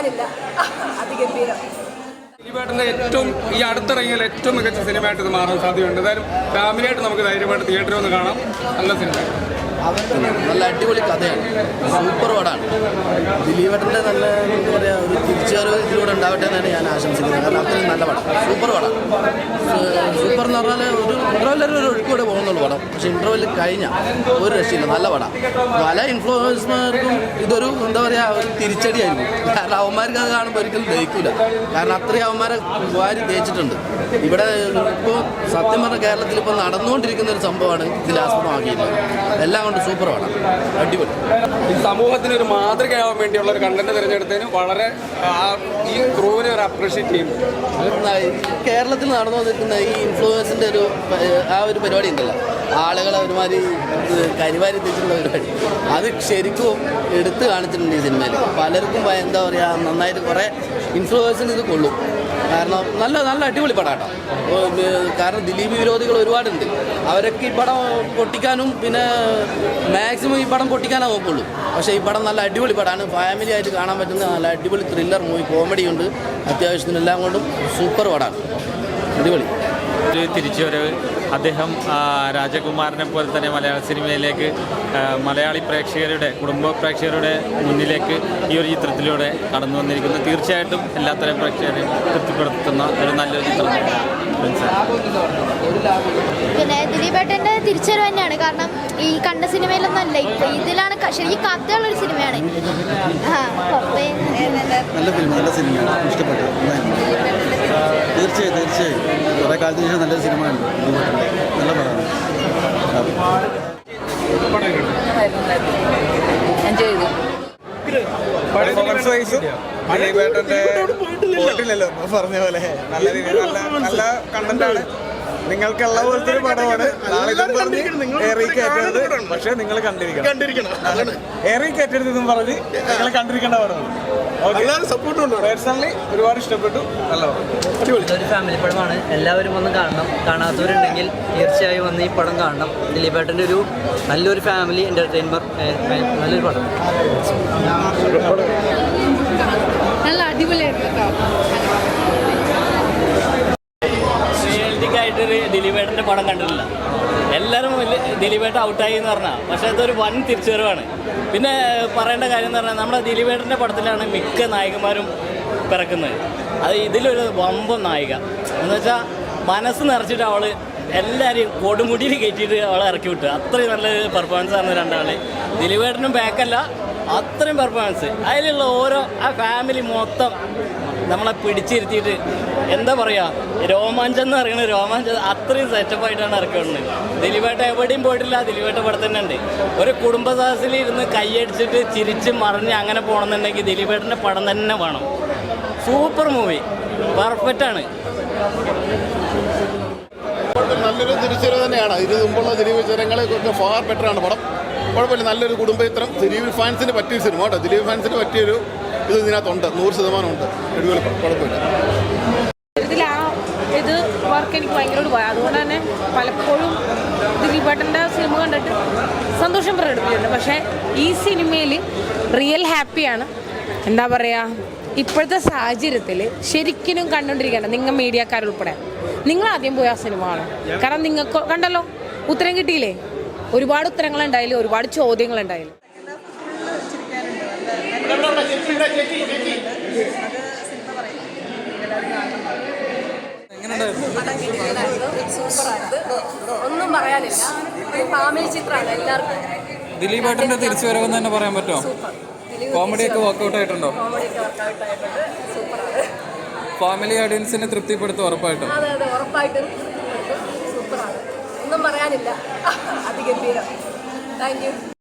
പറയാനില്ല അതിഗംഭീരം ദിലീപേട്ടന്റെ ഏറ്റവും ഈ അടുത്തിറങ്ങിയാൽ ഏറ്റവും മികച്ച സിനിമയായിട്ട് ഇത് മാറാൻ സാധ്യതയുണ്ട്. എന്തായാലും ഫാമിലിയായിട്ട് നമുക്ക് ധൈര്യമായിട്ട് തിയേറ്ററിൽ ഒന്ന് കാണാം. നല്ല സിനിമ. നല്ല അടിപൊളി കഥയാണ്. സൂപ്പർ പടമാണ്. ദിലീപേട്ടന്റെ നല്ല എന്താ പറയുക ഒരു തിരിച്ചുവരവ് ഉണ്ടാവട്ടെ എന്നാണ് ഞാൻ ആശംസിക്കുന്നത്. കാരണം അത്രയും നല്ല പടം. സൂപ്പർ പടം. സൂപ്പർ എന്ന് പറഞ്ഞാൽ ഒരു ഇന്റർവെല്ലിൽ ഒരു ഒഴുക്കൂടെ പോകുന്നുള്ളൂ പടം. പക്ഷേ ഇന്റർവെല്ലിൽ കഴിഞ്ഞ ഒരു രക്ഷയില്ല. നല്ല പടം. പല ഇൻഫ്ലുവൻസ്മാർക്കും ഇതൊരു എന്താ പറയുക ഒരു തിരിച്ചടിയായിരുന്നു കാരണം അവന്മാർക്ക് അത് കാണുമ്പോൾ ഒരിക്കലും ദഹിക്കില്ല കാരണം അത്രയും അവന്മാരെ വാരി തേച്ചിട്ടുണ്ട്. ഇവിടെ ഇപ്പോൾ സത്യം പറഞ്ഞ കേരളത്തിൽ ഇപ്പോൾ നടന്നുകൊണ്ടിരിക്കുന്ന ഒരു സംഭവമാണ് ഇതിലാസ്പദമാക്കിയിട്ടുള്ളത് എല്ലാം കൊണ്ട് സൂപ്പർ പടം. അടിപൊളി. സമൂഹത്തിന് ഒരു മാതൃകയാവാൻ വേണ്ടിയുള്ള ഒരു കണ്ടന്റ് തിരഞ്ഞെടുത്തതിന് വളരെ ഈ ക്രൂവിനെ ഒരു അപ്രീഷിയേറ്റ് ചെയ്യും. കേരളത്തിൽ നടന്നു വന്നിരിക്കുന്ന ഈ ഇൻഫ്ലുവൻസിന്റെ ഒരു ആ ഒരു പരിപാടി ഉണ്ടല്ലോ. ആളുകളെ ഒരുമാതിരി കരിവാരി എത്തിച്ചിട്ടുള്ള പരിപാടി. അത് ശരിക്കും എടുത്തു കാണിച്ചിട്ടുണ്ട് ഈ സിനിമയിൽ പലർക്കും എന്താ പറയുക നന്നായിട്ട് കുറേ ഇൻഫ്ലുവൻസിന് ഇത് കൊള്ളും. കാരണം നല്ല നല്ല അടിപൊളി പടം കേട്ടോ. കാരണം ദിലീപ് വിരോധികൾ ഒരുപാടുണ്ട്. അവരൊക്കെ ഈ പടം പൊട്ടിക്കാനും പിന്നെ മാക്സിമം ഈ പടം പൊട്ടിക്കാനേ നോക്കുള്ളൂ പക്ഷേ ഈ പടം നല്ല അടിപൊളി പടമാണ്. ഫാമിലി ആയിട്ട് കാണാൻ പറ്റുന്ന നല്ല അടിപൊളി ത്രില്ലർ മൂവി കോമഡി ഉണ്ട്. അത്യാവശ്യത്തിന് എല്ലാം കൊണ്ടും സൂപ്പർ പടമാണ്. അടിപൊളി. തിരിച്ചു തിരിച്ചുവരവ്. അദ്ദേഹം രാജകുമാരനെ പോലെ തന്നെ മലയാള സിനിമയിലേക്ക് മലയാളി പ്രേക്ഷകരുടെ കുടുംബ പ്രേക്ഷകരുടെ മുന്നിലേക്ക് ഈ ഒരു ചിത്രത്തിലൂടെ കടന്നു വന്നിരിക്കുന്നു. തീർച്ചയായിട്ടും എല്ലാത്തരം പ്രേക്ഷകരെയും തൃപ്തിപ്പെടുത്തുന്ന ഒരു നല്ലൊരു ചിത്രം. പിന്നെ ദിലീപേട്ടന്റെ തിരിച്ചറിവ് തന്നെയാണ്. കാരണം ഈ കണ്ട സിനിമയിലൊന്നും അല്ല ഇതിലാണ് ശരിക്കും കഥയുള്ളൊരു സിനിമയാണ്. ആ നല്ല ഫിലിം നല്ല സിനിമയാണ്. ഇഷ്ടപ്പെട്ടു. തീർച്ചയായും തീർച്ചയായും. കുറേ കാലത്തിന് ശേഷം നല്ലൊരു സിനിമ ഉണ്ട് നല്ല പടമാണ്. എൻജോയ് ചെയ്തു പെർഫോമൻസ് വൈസും ദിലീപേട്ടന്റെ പോയിട്ടില്ലല്ലോ. പറഞ്ഞ പോലെ. നല്ല രീതിയിൽ നല്ല നല്ല കണ്ടന്റ് ആണ്. നിങ്ങൾക്കുള്ള പോലത്തെ ഒരു പടമാണ്. നാളെ ഇതും പറഞ്ഞ് ഏറി കയറ്റരുത്. പക്ഷെ നിങ്ങൾ കണ്ടിരിക്കണം. കണ്ടിരിക്കണം. ഏറി കയറ്റരുത് എന്നും പറഞ്ഞ് നിങ്ങൾ കണ്ടിരിക്കേണ്ട പടമാണ്. പേഴ്സണലി ഒരുപാട് ഇഷ്ടപ്പെട്ടു. നല്ല ഇതൊരു ഫാമിലി പടമാണ്. എല്ലാവരും ഒന്ന് കാണണം. കാണാത്തവരുണ്ടെങ്കിൽ തീർച്ചയായും വന്ന് ഈ പടം കാണണം. ദിലീപേട്ടന്റെ ഒരു നല്ലൊരു ഫാമിലി എന്റർടൈൻമർ നല്ലൊരു പടം. നല്ല അടിപൊളിയായിരുന്നു കേട്ടോ. ആയിട്ടൊരു ദിലീപേട്ടന്റെ പടം കണ്ടിട്ടില്ല. എല്ലാവരും ദിലീപേട്ട ഔട്ടായി എന്ന് പറഞ്ഞാൽ പക്ഷേ അതൊരു വൻ തിരിച്ചുവരവാണ്. പിന്നെ പറയേണ്ട കാര്യം എന്ന് പറഞ്ഞാൽ നമ്മുടെ ദിലീപേട്ടന്റെ പടത്തിലാണ് മിക്ക നായകന്മാരും പിറക്കുന്നത്. അത് ഇതിലൊരു വമ്പൻ നായിക. എന്ന് വെച്ചാൽ മനസ്സ് നിറച്ചിട്ട് അവൾ എല്ലാവരെയും കൊടുമുടിയിൽ കയറ്റിയിട്ട് അവളെ ഇറക്കി വിട്ടു. അത്രയും നല്ല പെർഫോമൻസ് ആണ് രണ്ടാൾ ദിലീപേട്ടനും ബാക്കല്ല അത്രയും പെർഫോമൻസ് അതിലുള്ള ഓരോ ആ ഫാമിലി മൊത്തം നമ്മളെ പിടിച്ചിരുത്തിയിട്ട് എന്താ പറയുക രോമാഞ്ചം എന്ന് പറയുന്നത് രോമാഞ്ചം അത്രയും സെറ്റപ്പ് ആയിട്ടാണ് ഇറക്കിവിടുന്നത്. ദിലീപേട്ട എവിടെയും പോയിട്ടില്ല ദിലീപേട്ട ഇവിടെ തന്നെ ഉണ്ട്. ഒരു കുടുംബ സദസ്സിൽ ഇരുന്ന് കൈയടിച്ചിട്ട് ചിരിച്ച് മറിഞ്ഞ് അങ്ങനെ പോകണമെന്നുണ്ടെങ്കിൽ ദിലീപേട്ടന്റെ പടം തന്നെ വേണം. സൂപ്പർ മൂവി പെർഫെക്റ്റ് ആണ്. നല്ലൊരു തിരിച്ചറിവ് തന്നെയാണ്. ഇതിന് മുമ്പുള്ള ദിലീപ് ചിത്രങ്ങളെയൊക്കെ ഫാർ ബെറ്റർ ആണ് പടം. കുഴപ്പമില്ല നല്ലൊരു കുടുംബ ചിത്രം. ദിലീപ് ഫാൻസിന് പറ്റിയ സിനിമ കേട്ടോ. ദിലീപ് ഫാൻസിന് പറ്റിയൊരു ഇത് ഇതിനകത്തുണ്ട്. നൂറ് ശതമാനം ഉണ്ട് അടിപൊളി. കുഴപ്പമില്ല. ഇതിൽ ആ ഇത് വർക്ക് എനിക്ക് ഭയങ്കരമായിട്ട് പോയി അതുകൊണ്ട് തന്നെ പലപ്പോഴും ദിലീപേട്ടന്റെ സിനിമ കണ്ടിട്ട് സന്തോഷം പ്രകടിപ്പിച്ചിട്ടുണ്ട് പക്ഷേ ഈ സിനിമയിൽ റിയൽ ഹാപ്പിയാണ് എന്താ പറയുക ഇപ്പോഴത്തെ സാഹചര്യത്തിൽ ശരിക്കും കണ്ടുകൊണ്ടിരിക്കേണ്ട നിങ്ങൾ മീഡിയക്കാരുൾപ്പെടെ നിങ്ങൾ ആദ്യം പോയ ആ സിനിമ കാരണം നിങ്ങൾക്ക് കണ്ടല്ലോ? ഉത്തരം കിട്ടിയില്ലേ? ഒരുപാട് ഉത്തരങ്ങളുണ്ടായാലും ഒരുപാട് ചോദ്യങ്ങളുണ്ടായാലും ഒന്നും പറയാനില്ല. ഒരു ഫാമിലി ചിത്രമാണ് എല്ലാവർക്കും തിരിച്ചു വരവെന്ന് തന്നെ പറയാൻ പറ്റുമോ? കോമഡി ഒക്കെ വർക്ക്ഔട്ട് ആയിട്ടുണ്ടോ? കോമഡിയൊക്കെ വർക്കൗട്ട് ആയിട്ടുണ്ട്. സൂപ്പറാണ്. ഫാമിലി ഓഡിയൻസിനെ തൃപ്തിപ്പെടുത്തും ഉറപ്പായിട്ടും. അതെ അതെ ഉറപ്പായിട്ടും. സൂപ്പറാണ്. ഒന്നും പറയാനില്ല. അതിഗംഭീരം താങ്ക് യു